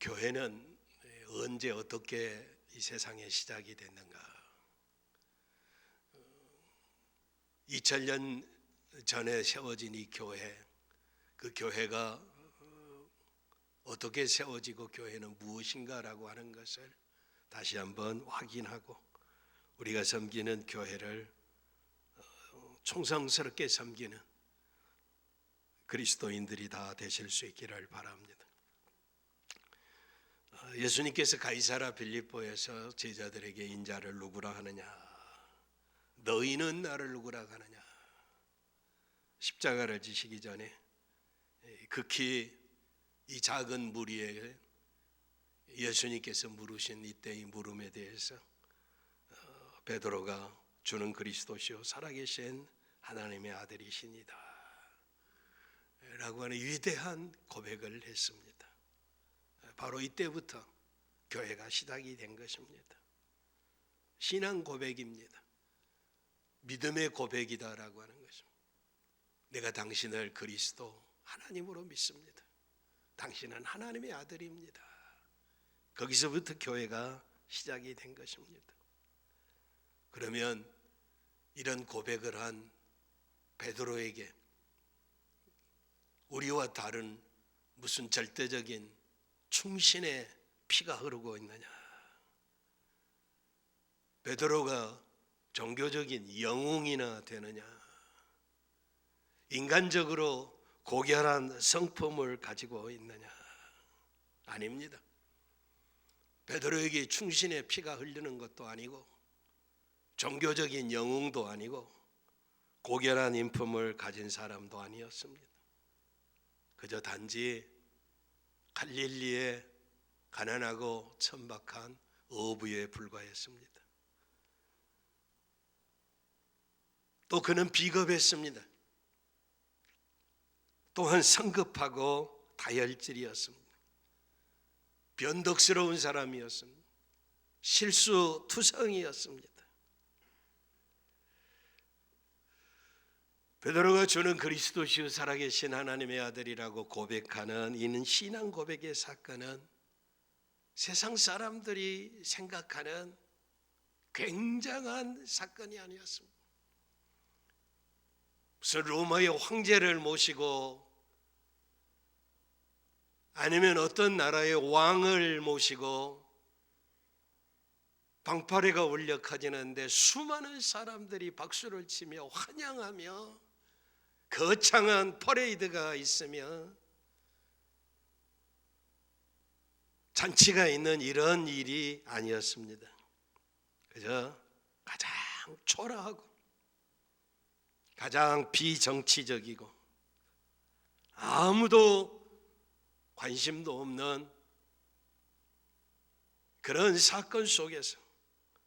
교회는 언제 어떻게 이 세상에 시작이 됐는가? 2000년 전에 세워진 이 교회, 그 교회가 어, 어떻게 세워지고 교회는 무엇인가라고 하는 것을 다시 한번 확인하고 우리가 섬기는 교회를 어, 충성스럽게 섬기는 그리스도인들이 다 되실 수 있기를 바랍니다. 어, 예수님께서 가이사라 빌립보에서 제자들에게 인자를 누구라 하느냐? 너희는 나를 누구라 하느냐? 십자가를 지시기 전에 극히 이 작은 무리에게 예수님께서 물으신 이때의 물음에 대해서 어, 베드로가 주는 그리스도시요 살아계신 하나님의 아들이시니다 라고 하는 위대한 고백을 했습니다. 바로 이때부터 교회가 시작이 된 것입니다. 신앙 고백입니다. 믿음의 고백이다라고 하는 것입니다. 내가 당신을 그리스도 하나님으로 믿습니다. 당신은 하나님의 아들입니다. 거기서부터 교회가 시작이 된 것입니다. 그러면 이런 고백을 한 베드로에게 우리와 다른 무슨 절대적인 충신의 피가 흐르고 있느냐? 베드로가 종교적인 영웅이나 되느냐? 인간적으로 고결한 성품을 가지고 있느냐? 아닙니다. 베드로에게 충신의 피가 흘리는 것도 아니고 종교적인 영웅도 아니고 고결한 인품을 가진 사람도 아니었습니다. 그저 단지 갈릴리의 가난하고 천박한 어부에 불과했습니다. 또 그는 비겁했습니다. 또한 성급하고 다혈질이었습니다. 변덕스러운 사람이었습니다. 실수투성이었습니다. 베드로가 주는 그리스도시요 살아계신 하나님의 아들이라고 고백하는 이는 신앙 고백의 사건은 세상 사람들이 생각하는 굉장한 사건이 아니었습니다. 무슨 로마의 황제를 모시고 아니면 어떤 나라의 왕을 모시고 방파레가 울려가지는데 수많은 사람들이 박수를 치며 환영하며 거창한 퍼레이드가 있으며 잔치가 있는 이런 일이 아니었습니다. 그저 가장 초라하고 가장 비정치적이고 아무도 관심도 없는 그런 사건 속에서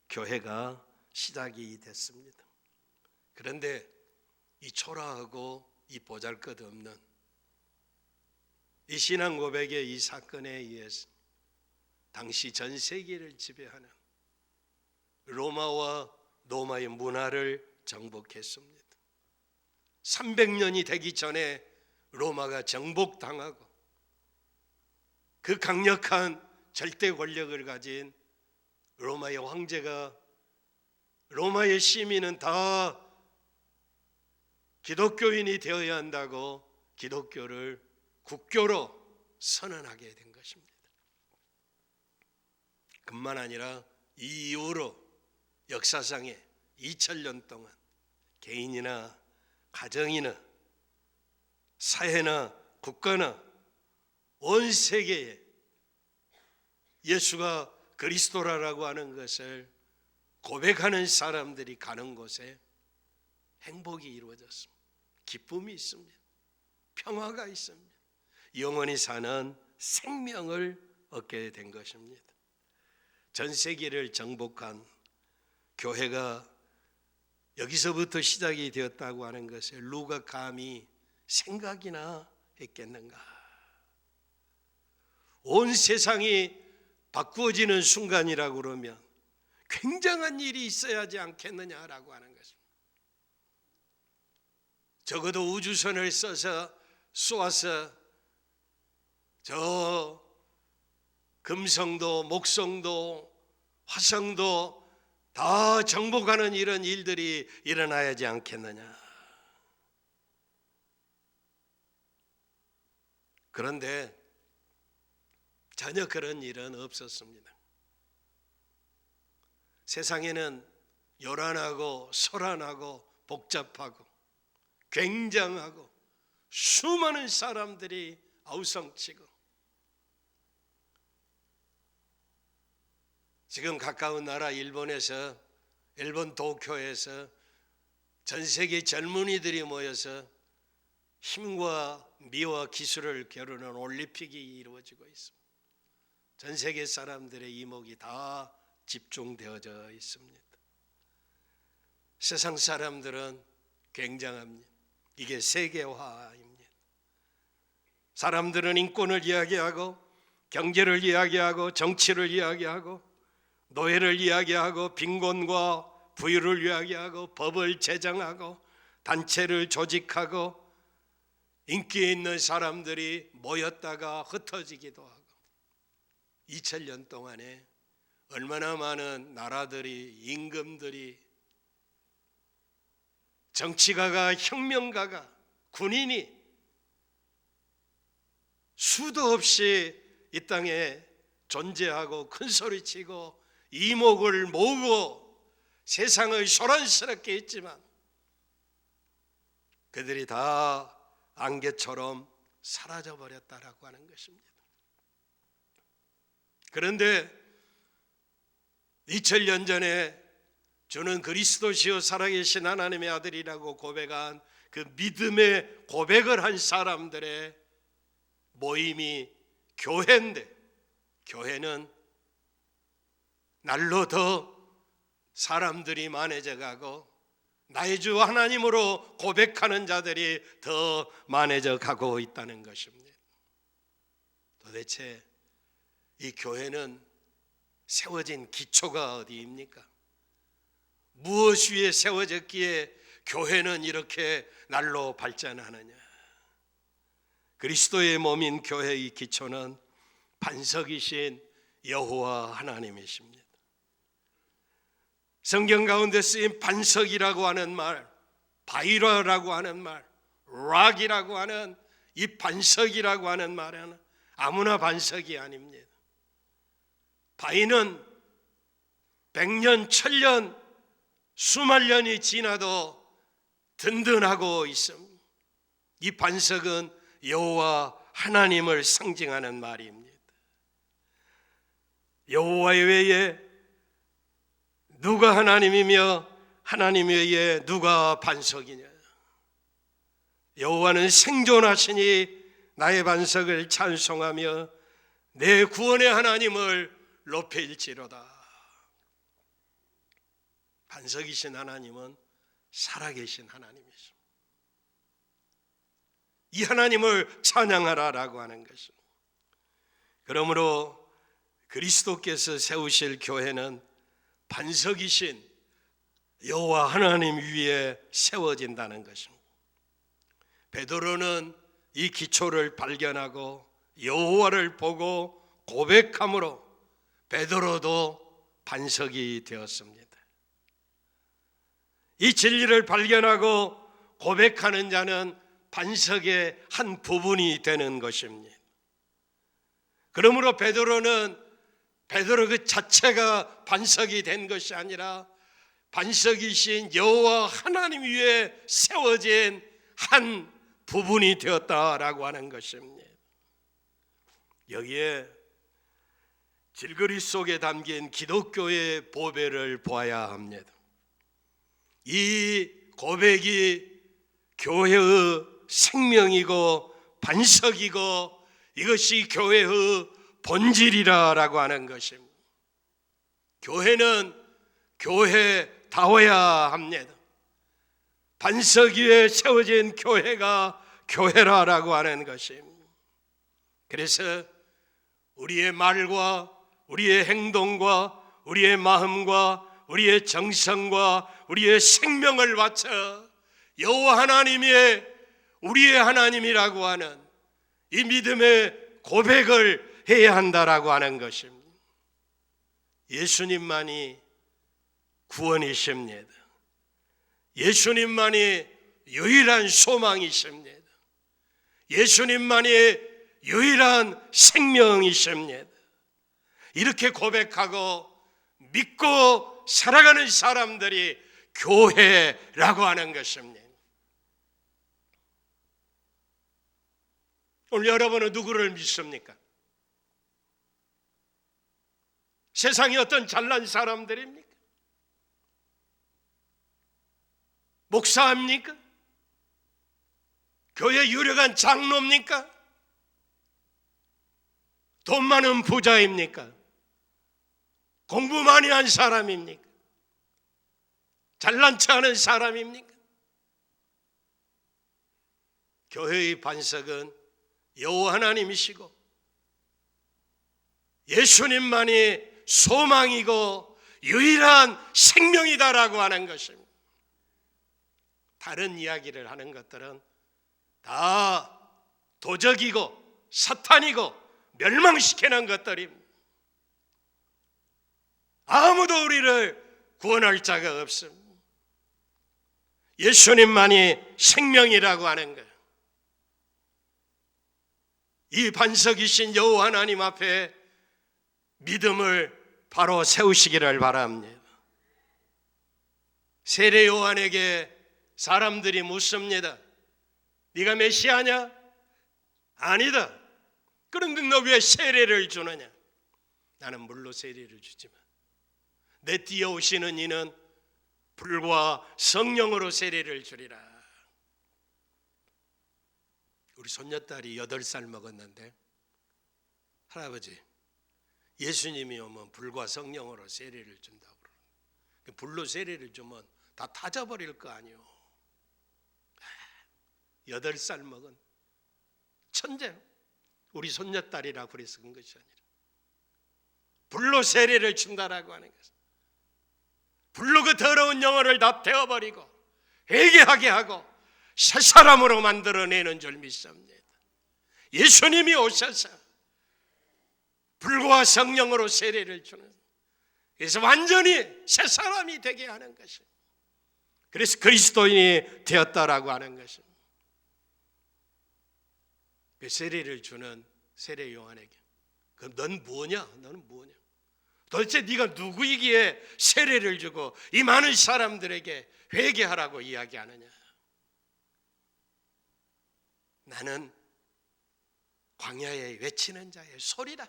교회가 시작이 됐습니다. 그런데 이 초라하고 이 보잘것없는 이 신앙 고백의 이 사건에 의해서 당시 전 세계를 지배하는 로마와 로마의 문화를 정복했습니다. 300년이 되기 전에 로마가 정복당하고 그 강력한 절대 권력을 가진 로마의 황제가 로마의 시민은 다 기독교인이 되어야 한다고 기독교를 국교로 선언하게 된 것입니다. 뿐만 아니라 이 이후로 역사상에 2000년 동안 개인이나 가정이나 사회나 국가나 온 세계에 예수가 그리스도라라고 하는 것을 고백하는 사람들이 가는 곳에 행복이 이루어졌습니다. 기쁨이 있습니다. 평화가 있습니다. 영원히 사는 생명을 얻게 된 것입니다. 전 세계를 정복한 교회가 여기서부터 시작이 되었다고 하는 것을 누가 감히 생각이나 했겠는가? 온 세상이 바꾸어지는 순간이라고 그러면 굉장한 일이 있어야 하지 않겠느냐라고 하는 것입니다. 적어도 우주선을 써서 쏘아서 저 금성도 목성도 화성도 다 정복하는 이런 일들이 일어나야지 않겠느냐. 그런데 전혀 그런 일은 없었습니다. 세상에는 요란하고 소란하고 복잡하고 굉장하고 수많은 사람들이 아우성치고 지금 가까운 나라 일본에서 일본 도쿄에서 전 세계 젊은이들이 모여서 힘과 미와 기술을 겨루는 올림픽이 이루어지고 있습니다. 전 세계 사람들의 이목이 다 집중되어져 있습니다. 세상 사람들은 굉장합니다. 이게 세계화입니다. 사람들은 인권을 이야기하고 경제를 이야기하고 정치를 이야기하고 노예를 이야기하고 빈곤과 부유를 이야기하고 법을 제정하고 단체를 조직하고 인기 있는 사람들이 모였다가 흩어지기도 하고 2000년 동안에 얼마나 많은 나라들이 임금들이 정치가가 혁명가가 군인이 수도 없이 이 땅에 존재하고 큰 소리치고 이목을 모으고 세상을 소란스럽게 했지만 그들이 다 안개처럼 사라져 버렸다라고 하는 것입니다. 그런데 2000년 전에 저는 그리스도시요 살아계신 하나님의 아들이라고 고백한 그 믿음의 고백을 한 사람들의 모임이 교회인데 교회는 날로 더 사람들이 많아져 가고 나의 주 하나님으로 고백하는 자들이 더 많아져 가고 있다는 것입니다. 도대체 이 교회는 세워진 기초가 어디입니까? 무엇 위에 세워졌기에 교회는 이렇게 날로 발전하느냐? 그리스도의 몸인 교회의 기초는 반석이신 여호와 하나님이십니다. 성경 가운데 쓰인 반석이라고 하는 말, 바이러라고 하는 말, 락이라고 하는 이 반석이라고 하는 말은 아무나 반석이 아닙니다. 바위는 백년, 천년, 수만 년이 지나도 든든하고 있습니다. 이 반석은 여호와 하나님을 상징하는 말입니다. 여호와 외에 누가 하나님이며 하나님 외에 누가 반석이냐? 여호와는 생존하시니 나의 반석을 찬송하며 내 구원의 하나님을 높일지로다. 반석이신 하나님은 살아계신 하나님이십니다. 이 하나님을 찬양하라라고 하는 것입니다. 그러므로 그리스도께서 세우실 교회는 반석이신 여호와 하나님 위에 세워진다는 것입니다. 베드로는 이 기초를 발견하고 여호와를 보고 고백함으로 베드로도 반석이 되었습니다. 이 진리를 발견하고 고백하는 자는 반석의 한 부분이 되는 것입니다. 그러므로 베드로는 베드로 그 자체가 반석이 된 것이 아니라 반석이신 여호와 하나님 위에 세워진 한 부분이 되었다라고 하는 것입니다. 여기에 질거리 속에 담긴 기독교의 보배를 보아야 합니다. 이 고백이 교회의 생명이고 반석이고 이것이 교회의 본질이라라고 하는 것입니다. 교회는 교회다워야 합니다. 반석 위에 세워진 교회가 교회라라고 하는 것입니다. 그래서 우리의 말과 우리의 행동과 우리의 마음과 우리의 정성과 우리의 생명을 바쳐 여호와 하나님의 우리의 하나님이라고 하는 이 믿음의 고백을 해야 한다라고 하는 것입니다. 예수님만이 구원이십니다. 예수님만이 유일한 소망이십니다. 예수님만이 유일한 생명이십니다. 이렇게 고백하고 믿고 살아가는 사람들이 교회라고 하는 것입니다. 오늘 여러분은 누구를 믿습니까? 세상에 어떤 잘난 사람들입니까? 목사입니까? 교회 유력한 장로입니까? 돈 많은 부자입니까? 공부 많이 한 사람입니까? 잘난 체 하는 사람입니까? 교회의 반석은 여호와 하나님이시고 예수님만이 소망이고 유일한 생명이다라고 하는 것입니다. 다른 이야기를 하는 것들은 다 도적이고 사탄이고 멸망시키는 것들입니다. 아무도 우리를 구원할 자가 없습니다. 예수님만이 생명이라고 하는 거예요. 이 반석이신 여호와 하나님 앞에 믿음을 바로 세우시기를 바랍니다. 세례 요한에게 사람들이 묻습니다. 네가 메시아냐? 아니다. 그런데 너 왜 세례를 주느냐? 나는 물로 세례를 주지만 내 뒤에 오시는 이는 불과 성령으로 세례를 주리라. 우리 손녀딸이 여덟 살 먹었는데 할아버지 예수님이 오면 불과 성령으로 세례를 준다고 그러는. 불로 세례를 주면 다 타져버릴 거 아니요. 여덟 살 먹은 천재 우리 손녀딸이라 그래서 그런 것이 아니라 불로 세례를 준다라고 하는 것은 불로 그 더러운 영혼을 다 태워버리고 회개하게 하고 새 사람으로 만들어내는 줄 믿습니다. 예수님이 오셔서 불과 성령으로 세례를 주는 그래서 완전히 새 사람이 되게 하는 것이 그래서 그리스도인이 되었다라고 하는 것입니다. 그 세례를 주는 세례 요한에게 그럼 넌 뭐냐? 너는 뭐냐? 도대체 네가 누구이기에 세례를 주고 이 많은 사람들에게 회개하라고 이야기하느냐? 나는 광야에 외치는 자의 소리라.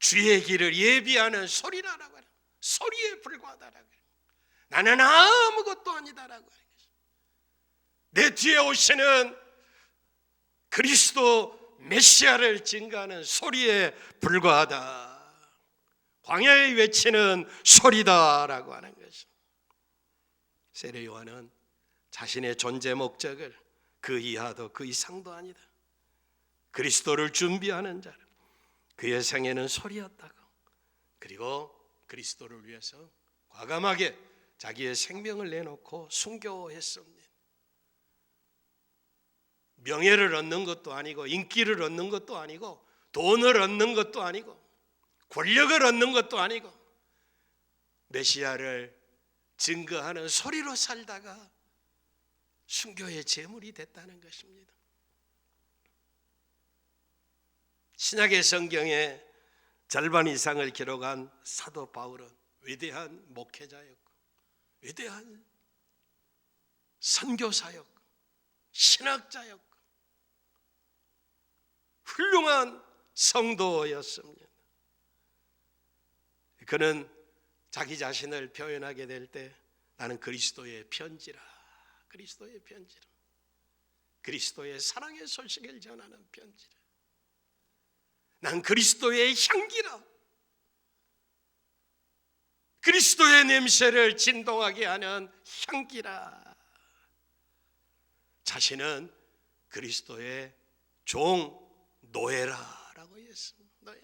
주의 길을 예비하는 소리라라고 하는 소리에 불과하다라고 해요. 나는 아무것도 아니다라고 것이. 내 뒤에 오시는 그리스도 메시아를 증가하는 소리에 불과하다. 광야에 외치는 소리다라고 하는 것이. 세례 요한은 자신의 존재 목적을 그 이하도 그 이상도 아니다. 그리스도를 준비하는 자를 그의 생애는 소리였다고. 그리고 그리스도를 위해서 과감하게 자기의 생명을 내놓고 순교했습니다. 명예를 얻는 것도 아니고 인기를 얻는 것도 아니고 돈을 얻는 것도 아니고 권력을 얻는 것도 아니고 메시아를 증거하는 소리로 살다가 순교의 제물이 됐다는 것입니다. 신약의 성경에 절반 이상을 기록한 사도 바울은 위대한 목회자였고 위대한 선교사였고 신학자였고 훌륭한 성도였습니다. 그는 자기 자신을 표현하게 될 때 나는 그리스도의 편지라 그리스도의 편지라 그리스도의 사랑의 소식을 전하는 편지라 난 그리스도의 향기라 그리스도의 냄새를 진동하게 하는 향기라 자신은 그리스도의 종 노예라라고 했습니다. 노예.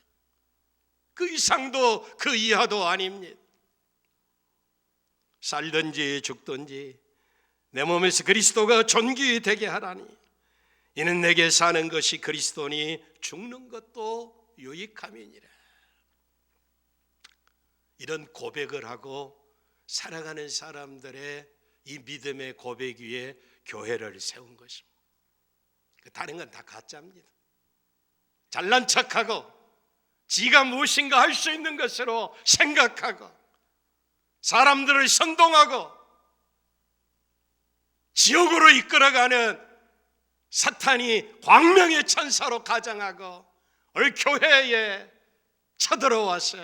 그 이상도 그 이하도 아닙니다. 살든지 죽든지 내 몸에서 그리스도가 존귀 되게 하라니 이는 내게 사는 것이 그리스도니 죽는 것도 유익함이니라. 이런 고백을 하고 살아가는 사람들의 이 믿음의 고백 위에 교회를 세운 것입니다. 다른 건 다 가짜입니다. 잘난 척하고 지가 무엇인가 할 수 있는 것으로 생각하고 사람들을 선동하고 지옥으로 이끌어가는 사탄이 광명의 천사로 가장하고 올 교회에 쳐들어와서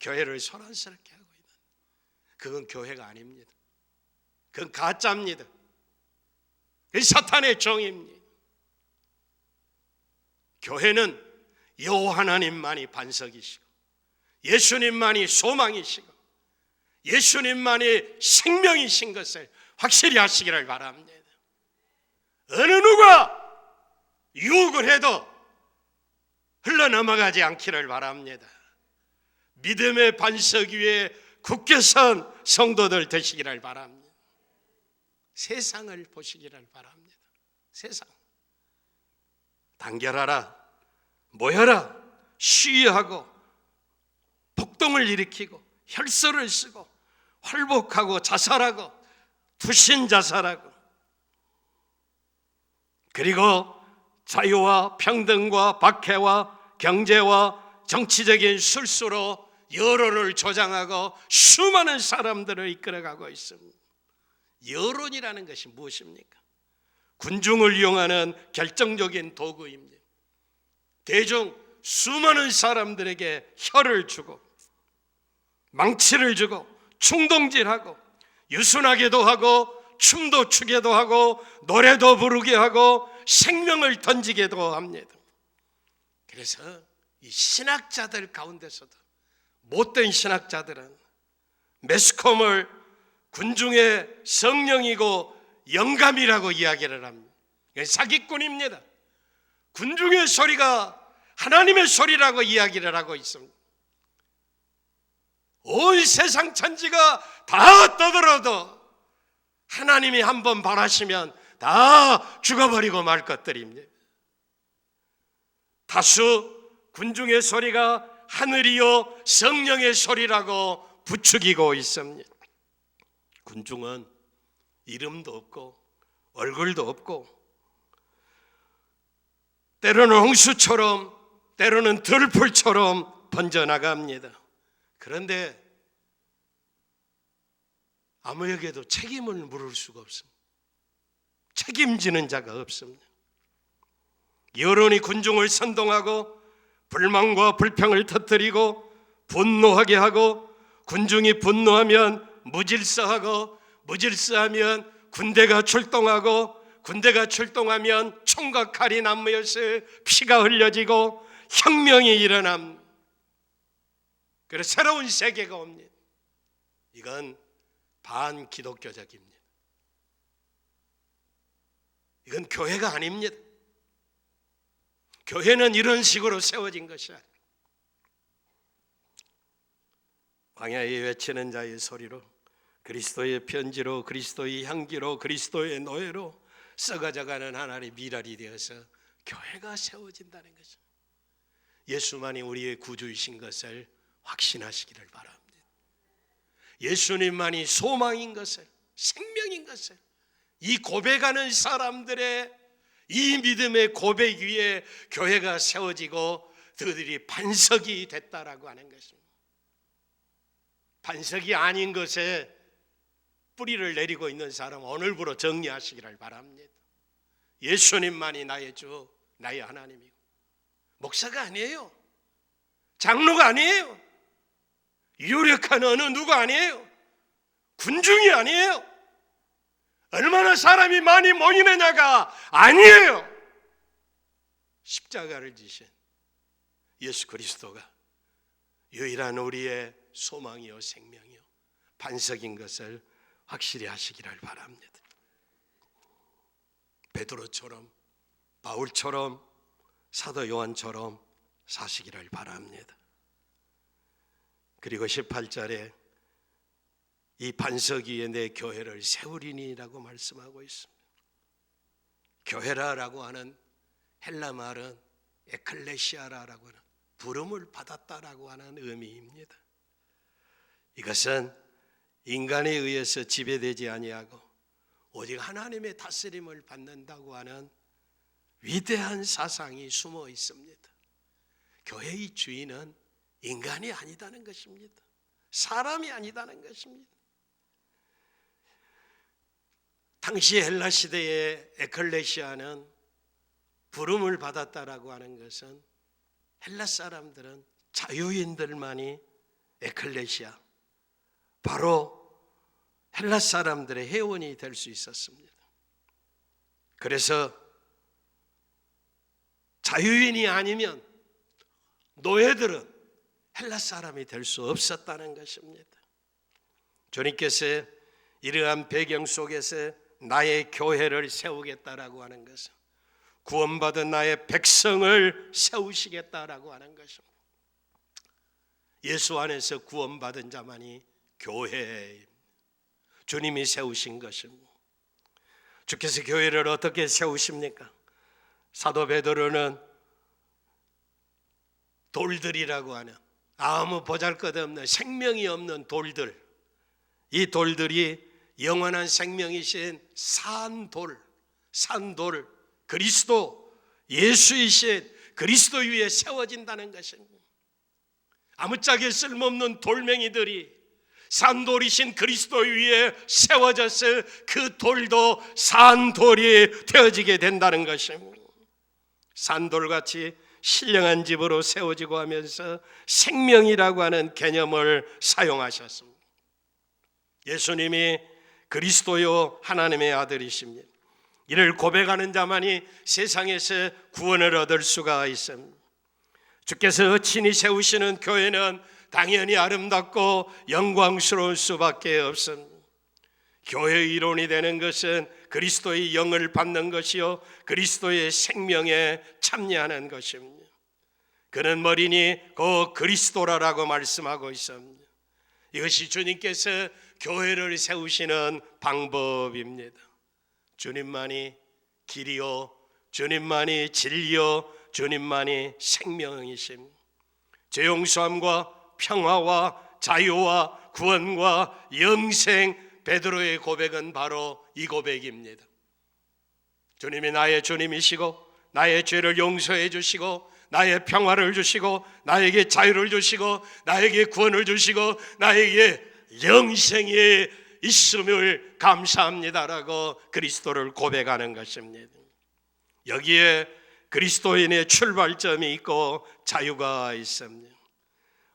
교회를 소란스럽게 하고 있는 그건 교회가 아닙니다. 그건 가짜입니다. 그 사탄의 종입니다. 교회는 여호와 하나님만이 반석이시고 예수님만이 소망이시고 예수님만이 생명이신 것을 확실히 하시기를 바랍니다. 어느 누가 유혹을 해도 흘러넘어가지 않기를 바랍니다. 믿음의 반석 위에 굳게 선 성도들 되시기를 바랍니다. 세상을 보시기를 바랍니다. 세상. 단결하라, 모여라, 시위하고 폭동을 일으키고 혈서를 쓰고 활복하고 자살하고 투신 자살하고 그리고 자유와 평등과 박해와 경제와 정치적인 술수로 여론을 조장하고 수많은 사람들을 이끌어가고 있습니다. 여론이라는 것이 무엇입니까? 군중을 이용하는 결정적인 도구입니다. 대중 수많은 사람들에게 혀를 주고 망치를 주고 충동질하고 유순하게도 하고 춤도 추게도 하고 노래도 부르게 하고 생명을 던지게도 합니다. 그래서 이 신학자들 가운데서도 못된 신학자들은 매스컴을 군중의 성령이고 영감이라고 이야기를 합니다. 사기꾼입니다. 군중의 소리가 하나님의 소리라고 이야기를 하고 있습니다. 온 세상 천지가 다 떠들어도 하나님이 한번 바라시면 다 죽어버리고 말 것들입니다. 다수 군중의 소리가 하늘이요 성령의 소리라고 부추기고 있습니다. 군중은 이름도 없고 얼굴도 없고 때로는 홍수처럼 때로는 들풀처럼 번져나갑니다. 그런데 아무에게도 책임을 물을 수가 없습니다. 책임지는 자가 없습니다. 여론이 군중을 선동하고 불만과 불평을 터뜨리고 분노하게 하고 군중이 분노하면 무질서하고 무질서하면 군대가 출동하고 군대가 출동하면 총과 칼이 난무여서 피가 흘려지고 혁명이 일어남. 그래서 새로운 세계가 옵니다. 이건 반 기독교적입니다. 이건 교회가 아닙니다. 교회는 이런 식으로 세워진 것이야. 광야에 외치는 자의 소리로 그리스도의 편지로 그리스도의 향기로 그리스도의 노예로 썩어져가는 하나님의 미랄이 되어서 교회가 세워진다는 것입니다. 예수만이 우리의 구주이신 것을 확신하시기를 바랍니다. 예수님만이 소망인 것을 생명인 것을 이 고백하는 사람들의 이 믿음의 고백 위에 교회가 세워지고 그들이 반석이 됐다라고 하는 것입니다. 반석이 아닌 것에 뿌리를 내리고 있는 사람 오늘부로 정리하시기를 바랍니다. 예수님만이 나의 주, 나의 하나님이고 목사가 아니에요. 장로가 아니에요. 유력한 어느 누가 아니에요. 군중이 아니에요. 얼마나 사람이 많이 모이느냐가 아니에요. 십자가를 지신 예수 그리스도가 유일한 우리의 소망이요 생명이요 반석인 것을 확실히 하시기를 바랍니다. 베드로처럼 바울처럼 사도 요한처럼 사시기를 바랍니다. 그리고 18절에 이 반석 위에 내 교회를 세우리니라고 말씀하고 있습니다. 교회라라고 하는 헬라 말은 에클레시아라라고 하는 부름을 받았다라고 하는 의미입니다. 이것은 인간에 의해서 지배되지 아니하고 오직 하나님의 다스림을 받는다고 하는 위대한 사상이 숨어 있습니다. 교회의 주인은 인간이 아니다는 것입니다. 사람이 아니다는 것입니다. 당시 헬라 시대의 에클레시아는 부름을 받았다라고 하는 것은 헬라 사람들은 자유인들만이 에클레시아 바로 헬라 사람들의 회원이 될 수 있었습니다. 그래서 자유인이 아니면 노예들은 헬라 사람이 될 수 없었다는 것입니다. 주님께서 이러한 배경 속에서 나의 교회를 세우겠다라고 하는 것은 구원받은 나의 백성을 세우시겠다라고 하는 것입니다. 예수 안에서 구원받은 자만이 교회입니다. 주님이 세우신 것입니다. 주께서 교회를 어떻게 세우십니까? 사도 베드로는 돌들이라고 하는 아무 보잘것없는 생명이 없는 돌들 이 돌들이 영원한 생명이신 산돌 산돌 그리스도 예수이신 그리스도 위에 세워진다는 것입니다. 아무짝에 쓸모없는 돌멩이들이 산돌이신 그리스도 위에 세워져서 그 돌도 산돌이 되어지게 된다는 것입니다. 산돌같이 신령한 집으로 세워지고 하면서 생명이라고 하는 개념을 사용하셨습니다. 예수님이 그리스도요 하나님의 아들이십니다. 이를 고백하는 자만이 세상에서 구원을 얻을 수가 있습니다. 주께서 친히 세우시는 교회는 당연히 아름답고 영광스러울 수밖에 없습니다. 교회의 이론이 되는 것은 그리스도의 영을 받는 것이요 그리스도의 생명에 참여하는 것입니다. 그는 머리니 그 그리스도라라고 말씀하고 있습니다. 이것이 주님께서 교회를 세우시는 방법입니다. 주님만이 길이요 주님만이 진리요 주님만이 생명이심. 죄 용서함과 평화와 자유와 구원과 영생 베드로의 고백은 바로 이 고백입니다. 주님이 나의 주님이시고 나의 죄를 용서해 주시고 나의 평화를 주시고 나에게 자유를 주시고 나에게 구원을 주시고 나에게 영생이 있음을 감사합니다라고 그리스도를 고백하는 것입니다. 여기에 그리스도인의 출발점이 있고 자유가 있습니다.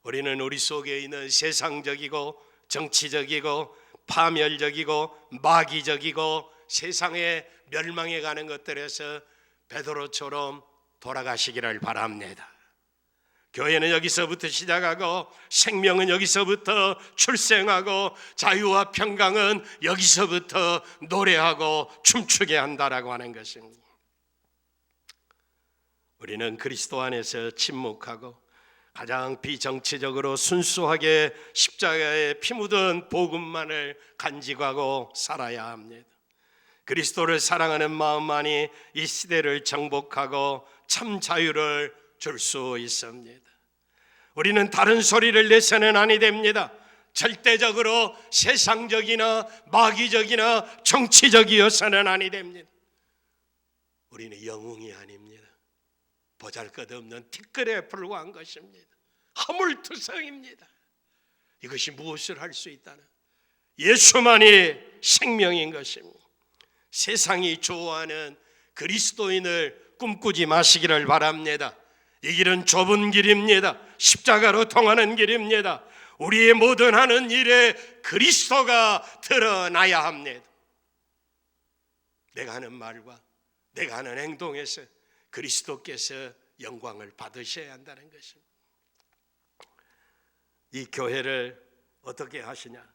우리는 우리 속에 있는 세상적이고 정치적이고 파멸적이고 마귀적이고 세상에 멸망해 가는 것들에서 베드로처럼 돌아가시기를 바랍니다. 교회는 여기서부터 시작하고 생명은 여기서부터 출생하고 자유와 평강은 여기서부터 노래하고 춤추게 한다라고 하는 것입니다. 우리는 그리스도 안에서 침묵하고 가장 비정치적으로 순수하게 십자가에 피 묻은 복음만을 간직하고 살아야 합니다. 그리스도를 사랑하는 마음만이 이 시대를 정복하고 참 자유를 줄 수 있습니다. 우리는 다른 소리를 내서는 아니 됩니다. 절대적으로 세상적이나 마귀적이나 정치적이어서는 아니 됩니다. 우리는 영웅이 아닙니다. 보잘것없는 티끌에 불과한 것입니다. 허물투성입니다. 이것이 무엇을 할 수 있다는 예수만이 생명인 것입니다. 세상이 좋아하는 그리스도인을 꿈꾸지 마시기를 바랍니다. 이 길은 좁은 길입니다. 십자가로 통하는 길입니다. 우리의 모든 하는 일에 그리스도가 드러나야 합니다. 내가 하는 말과 내가 하는 행동에서 그리스도께서 영광을 받으셔야 한다는 것입니다. 이 교회를 어떻게 하시냐?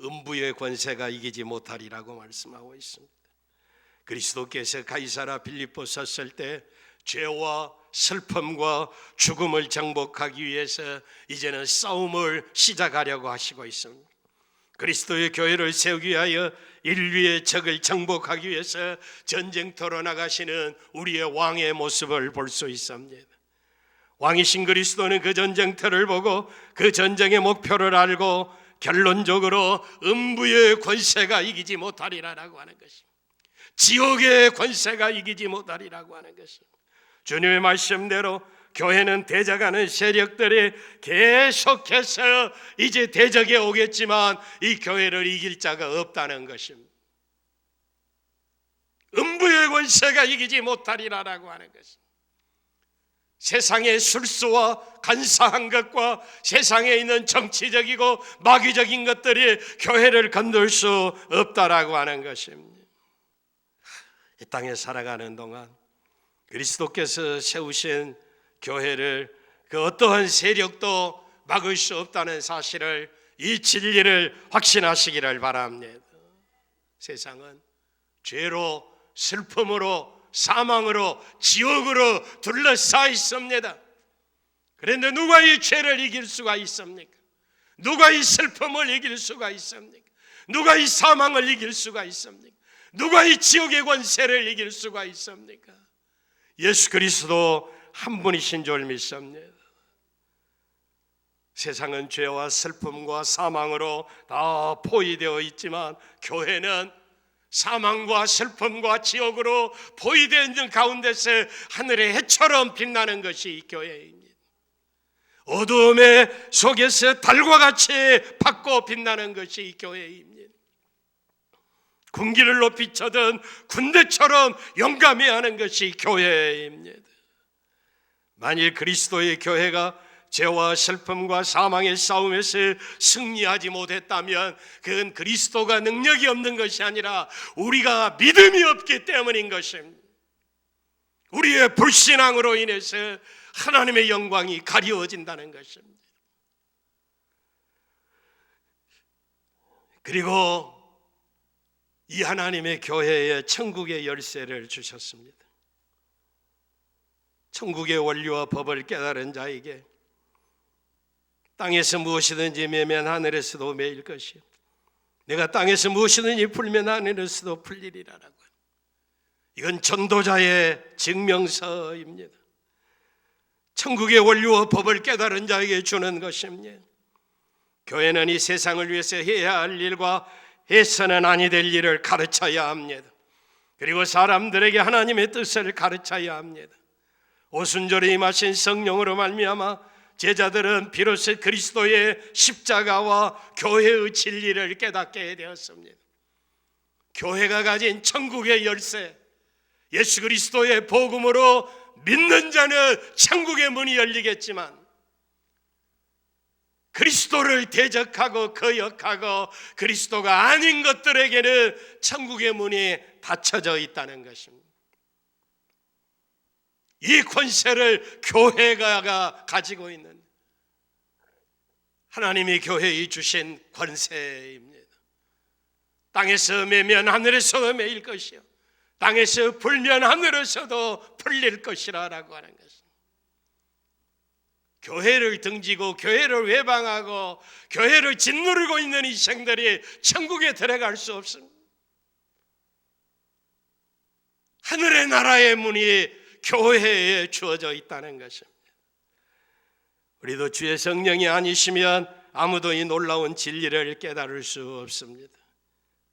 음부의 권세가 이기지 못하리라고 말씀하고 있습니다. 그리스도께서 가이사라 빌립보 섰을 때 죄와 슬픔과 죽음을 정복하기 위해서 이제는 싸움을 시작하려고 하시고 있습니다. 그리스도의 교회를 세우기 위하여 인류의 적을 정복하기 위해서 전쟁터로 나가시는 우리의 왕의 모습을 볼 수 있습니다. 왕이신 그리스도는 그 전쟁터를 보고 그 전쟁의 목표를 알고 결론적으로 음부의 권세가 이기지 못하리라라고 하는 것입니다. 지옥의 권세가 이기지 못하리라고 하는 것입니다. 주님의 말씀대로 교회는 대적하는 세력들이 계속해서 이제 대적에 오겠지만 이 교회를 이길 자가 없다는 것입니다. 음부의 권세가 이기지 못하리라라고 하는 것입니다. 세상의 술수와 간사한 것과 세상에 있는 정치적이고 마귀적인 것들이 교회를 건들 수 없다라고 하는 것입니다. 이 땅에 살아가는 동안 그리스도께서 세우신 교회를 그 어떠한 세력도 막을 수 없다는 사실을 이 진리를 확신하시기를 바랍니다. 세상은 죄로 슬픔으로 사망으로 지옥으로 둘러싸 있습니다. 그런데 누가 이 죄를 이길 수가 있습니까? 누가 이 슬픔을 이길 수가 있습니까? 누가 이 사망을 이길 수가 있습니까? 누가 이 지옥의 권세를 이길 수가 있습니까? 예수 그리스도 한 분이신 줄 믿습니다. 세상은 죄와 슬픔과 사망으로 다 포위되어 있지만 교회는 사망과 슬픔과 지옥으로 포위되어 있는 가운데서 하늘의 해처럼 빛나는 것이 이 교회입니다. 어두움의 속에서 달과 같이 밝고 빛나는 것이 이 교회입니다. 군기를 높이 쳐든 군대처럼 용감해야 하는 것이 교회입니다. 만일 그리스도의 교회가 죄와 슬픔과 사망의 싸움에서 승리하지 못했다면 그건 그리스도가 능력이 없는 것이 아니라 우리가 믿음이 없기 때문인 것입니다. 우리의 불신앙으로 인해서 하나님의 영광이 가리워진다는 것입니다. 그리고 이 하나님의 교회에 천국의 열쇠를 주셨습니다. 천국의 원리와 법을 깨달은 자에게 땅에서 무엇이든지 매면 하늘에서도 매일 것이요. 내가 땅에서 무엇이든지 풀면 하늘에서도 풀리리라라고. 이건 전도자의 증명서입니다. 천국의 원리와 법을 깨달은 자에게 주는 것입니다. 교회는 이 세상을 위해서 해야 할 일과 해서는 아니 될 일을 가르쳐야 합니다. 그리고 사람들에게 하나님의 뜻을 가르쳐야 합니다. 오순절에 임하신 성령으로 말미암아 제자들은 비로소 그리스도의 십자가와 교회의 진리를 깨닫게 되었습니다. 교회가 가진 천국의 열쇠, 예수 그리스도의 복음으로 믿는 자는 천국의 문이 열리겠지만 그리스도를 대적하고 거역하고 그리스도가 아닌 것들에게는 천국의 문이 닫혀져 있다는 것입니다. 이 권세를 교회가 가지고 있는 하나님이 교회에 주신 권세입니다. 땅에서 매면 하늘에서도 매일 것이요. 땅에서 불면 하늘에서도 풀릴 것이라라고 하는. 교회를 등지고 교회를 외방하고 교회를 짓누르고 있는 이 생들이 천국에 들어갈 수 없습니다. 하늘의 나라의 문이 교회에 주어져 있다는 것입니다. 우리도 주의 성령이 아니시면 아무도 이 놀라운 진리를 깨달을 수 없습니다.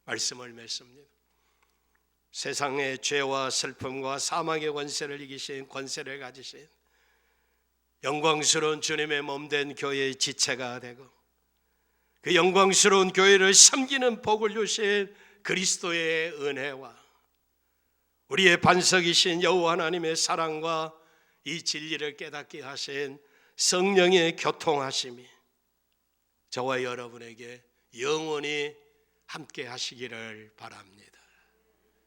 말씀을 맺습니다. 세상의 죄와 슬픔과 사망의 권세를 이기신 권세를 가지신 영광스러운 주님의 몸된 교회의 지체가 되고 그 영광스러운 교회를 섬기는 복을 주신 그리스도의 은혜와 우리의 반석이신 여호와 하나님의 사랑과 이 진리를 깨닫게 하신 성령의 교통하심이 저와 여러분에게 영원히 함께 하시기를 바랍니다.